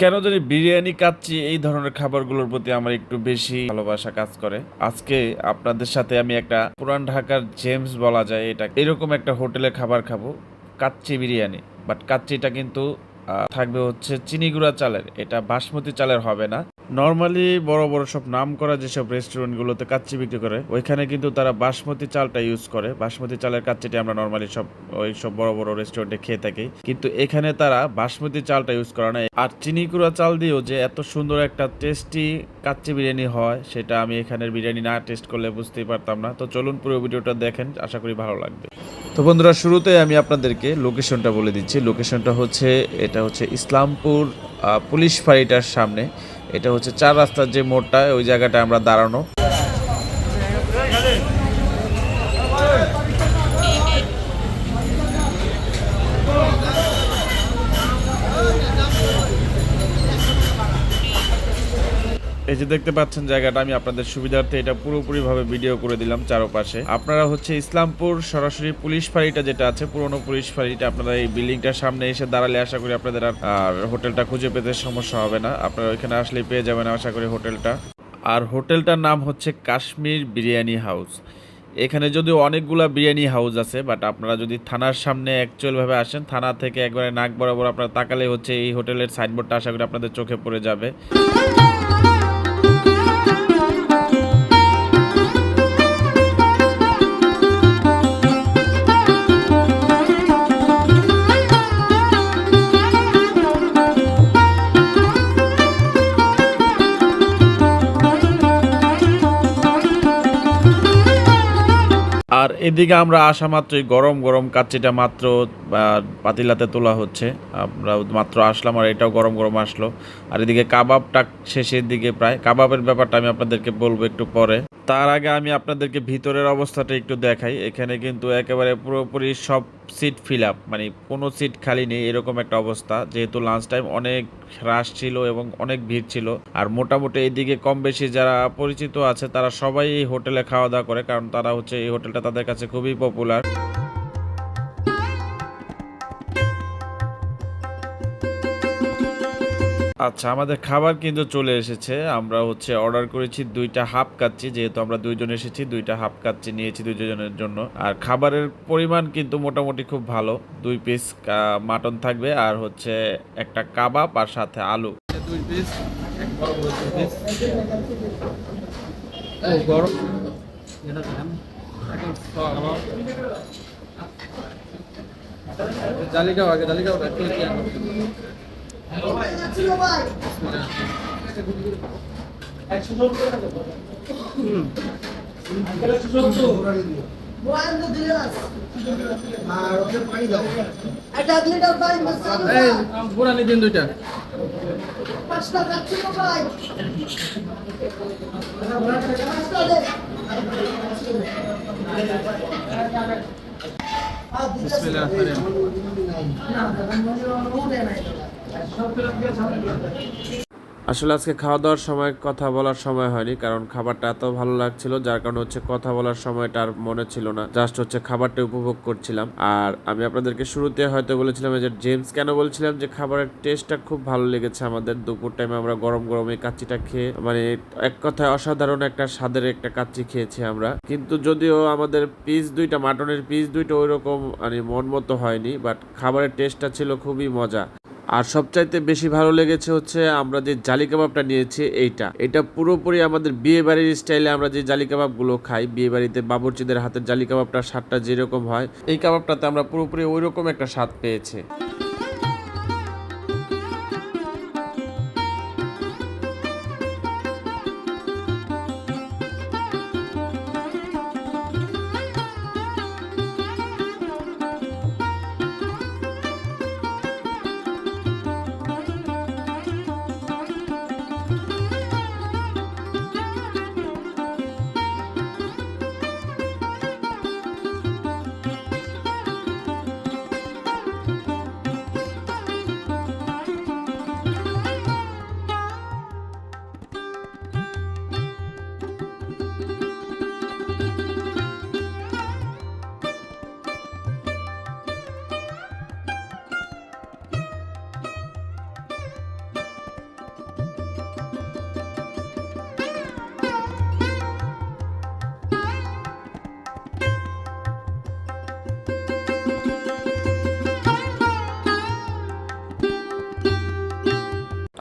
কেন জানি বিরিয়ানি কাচ্চি এই ধরনের খাবারগুলোর প্রতি আমার একটু বেশি ভালোবাসা কাজ করে। আজকে আপনাদের সাথে আমি একটা পুরান ঢাকার জেমস বলা যায় এটা। এরকম একটা হোটেলে খাবার খাব, কাচ্চি বিরিয়ানি। বাট কাচ্চিটা কিন্তু থাকবে হচ্ছে চিনি গুঁড়া চালের। এটা বাসমতি চালের হবে না। নর্মালি বড় বড় সব নাম করা যেসব রেস্টুরেন্টগুলোতে কাচ্চি বিক্রি করে, ওইখানে কিন্তু তারা বাসমতি চালটা ইউজ করে। বাসমতি চালের কাচ্চিটি আমরা নর্মালি সব, ওই সব বড় বড় রেস্টুরেন্টে খেয়ে থাকি। কিন্তু এখানে তারা বাসমতি চালটা ইউজ করে না। আর চিনি কুড়া চাল দিয়েও যে এত সুন্দর একটা টেস্টি কাচ্চি বিরিয়ানি হয়, সেটা আমি এখানের বিরিয়ানি না টেস্ট করলে বুঝতেই পারতাম না। তো চলুন পুরো ভিডিওটা দেখেন, আশা করি ভালো লাগবে। তো বন্ধুরা, শুরুতে আমি আপনাদেরকে লোকেশনটা বলে দিচ্ছি। লোকেশনটা হচ্ছে, এটা হচ্ছে ইসলামপুর পুলিশ ফাঁড়িটার সামনে। এটা হচ্ছে চার রাস্তার যে মোড়টা ওই জায়গাটা আমরা দাঁড়ানো। এই যে দেখতে পাচ্ছেন জায়গাটা, আমি আপনাদের সুবিধার্থে এটা পুরোপুরিভাবে ভিডিও করে দিলাম চারপাশে। আপনারা হচ্ছে ইসলামপুর সরাসরি পুলিশ ফাঁড়িটা যেটা আছে, পুরনো পুলিশ ফাঁড়িটা আপনারা এই বিল্ডিংটার সামনে এসে দাঁড়ালে আশা করি আপনাদের আর- হোটেলটা খুঁজে পেতে সমস্যা হবে না। আপনারা ওইখানে আসলেই পেয়ে যাবেন আশা করি হোটেলটা। আর হোটেলটার নাম হচ্ছে কাশ্মীর বিরিয়ানি হাউস। এখানে যদিও অনেকগুলা বিরিয়ানি হাউস আছে, বাট আপনারা যদি থানার সামনে অ্যাকচুয়ালভাবে আসেন, থানা থেকে একবারে নাক বরাবর আপনারা তাকালে হচ্ছে এই হোটেলের সাইনবোর্ডটা আশা করি আপনাদের চোখে পড়ে যাবে। আর এদিকে আমরা আসা মাত্রই গরম গরম কাচ্চিটা মাত্র পাতিলাতে তোলা হচ্ছে। আমরা মাত্র আসলাম আর এটাও গরম গরম আসলো। আর এদিকে কাবাবটা শেষের দিকে প্রায়। কাবাবের ব্যাপারটা আমি আপনাদেরকে বলব একটু পরে। তার আগে আমি আপনাদেরকে ভিতরের অবস্থাটা একটু দেখাই। এখানে কিন্তু একেবারে পুরোপুরি সব সিট ফিল আপ মানে কোনো সিট খালি নেই, এরকম একটা অবস্থা। যেহেতু লাঞ্চ টাইম অনেক হ্রাস ছিল এবং অনেক ভিড় ছিল। আর মোটামুটি এদিকে কম বেশি যারা পরিচিত আছে, তারা সবাই এই হোটেলে খাওয়া দাওয়া করে, কারণ তারা হচ্ছে এই হোটেলটা তাদের কাছে খুবই পপুলার আচ্ছা আমাদের খাবার কিন্তু চলে এসেছে। আমরা হচ্ছে অর্ডার করেছি দুইটা হাফ কাচ্চি, যেহেতু আমরা দুইজন এসেছি, দুইটা হাফ কাচ্চি নিয়েছি দুইজনের জন্য। আর খাবারের পরিমাণ কিন্তু মোটামুটি খুব ভালো। দুই পিস মাটন থাকবে আর হচ্ছে একটা কাবাব আর সাথে আলু। দুই পিস জালিকাও আগে জালিকাও একটু দিয়ে এই পুরানি দিন দুইটা বিসমিল্লাহ আসলে আজকে খাওয়া দাওয়ার সময় কথা বলার সময় হয়নি, কারণ খাবারটা এত ভালো লাগছিল, যার কারণে হচ্ছে কথা বলার সময়টা আর মনে ছিল না। জাস্ট হচ্ছে খাবারটা উপভোগ করছিলাম। আর আমি আপনাদেরকে শুরুতে হয়তো বলেছিলাম যে জেমস কেন বলছিলাম যে খাবারের টেস্টটা খুব ভালো লেগেছে আমাদের। দুপুর টাইমে আমরা গরম গরম এই কাচ্চিটা খেয়ে মানে এক কথায় অসাধারণ একটা স্বাদের একটা কাচ্চি খেয়েছি আমরা। কিন্তু যদিও আমাদের পিস দুইটা মাটনের পিস দুইটা ওই রকম মানে মন মতো হয়নি বাট খাবারের টেস্টটা ছিল খুবই মজা। আর সবচাইতে বেশি ভালো লেগেছে হচ্ছে আমরা যে জালি কাবাবটা নিয়েছি এইটা। এটা পুরোপুরি আমাদের বিয়ে বাড়ির স্টাইলে আমরা যে জালি কাবাবগুলো খাই, বিয়ে বাড়িতে বাবুর্চিদের হাতের জালি কাবাবটার স্বাদটা যেরকম হয়, এই কাবাবটাতে আমরা পুরোপুরি ওই রকম একটা স্বাদ পেয়েছি।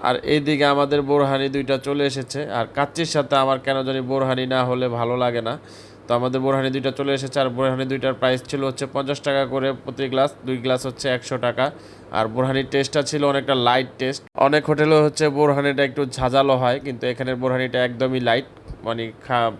আর এইদিকে আমাদের বোরহানি দুইটা চলে এসেছে। আর কাচ্চির সাথে আমার কেন জানি বোরহানি না হলে ভালো লাগে না। তো আমাদের বোরহানি দুইটা চলে এসেছে। আর বোরহানি দুইটার প্রাইস ছিল হচ্ছে পঞ্চাশ টাকা করে প্রতি গ্লাস দুই গ্লাস হচ্ছে একশো টাকা। আর বোরহানির টেস্টটা ছিল অনেকটা লাইট টেস্ট অনেক হোটেলে হচ্ছে বোরহানিটা একটু ঝাঁঝালো হয়, কিন্তু এখানের বোরহানিটা একদমই লাইট মানে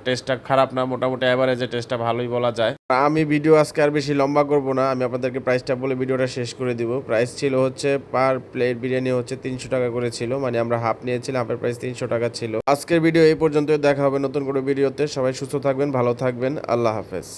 টেস্টটা খারাপ না, মোটামুটি অ্যাভারেজে টেস্টটা ভালোই বলা যায়। আমি ভিডিও আজকে আর বেশি লম্বা করব না, আমি আপনাদেরকে প্রাইসটা বলে ভিডিওটা শেষ করে দিব। প্রাইস ছিল হচ্ছে পার প্লেট বিরিয়ানি হচ্ছে তিনশো টাকা করে ছিল মানে আমরা হাফ নিয়েছিলাম হাফের প্রাইস তিনশো টাকা ছিল। আজকের ভিডিও এই পর্যন্ত দেখা হবে নতুন কোনো ভিডিওতে সবাই সুস্থ থাকবেন, ভালো থাকবেন, আল্লাহ হাফেজ।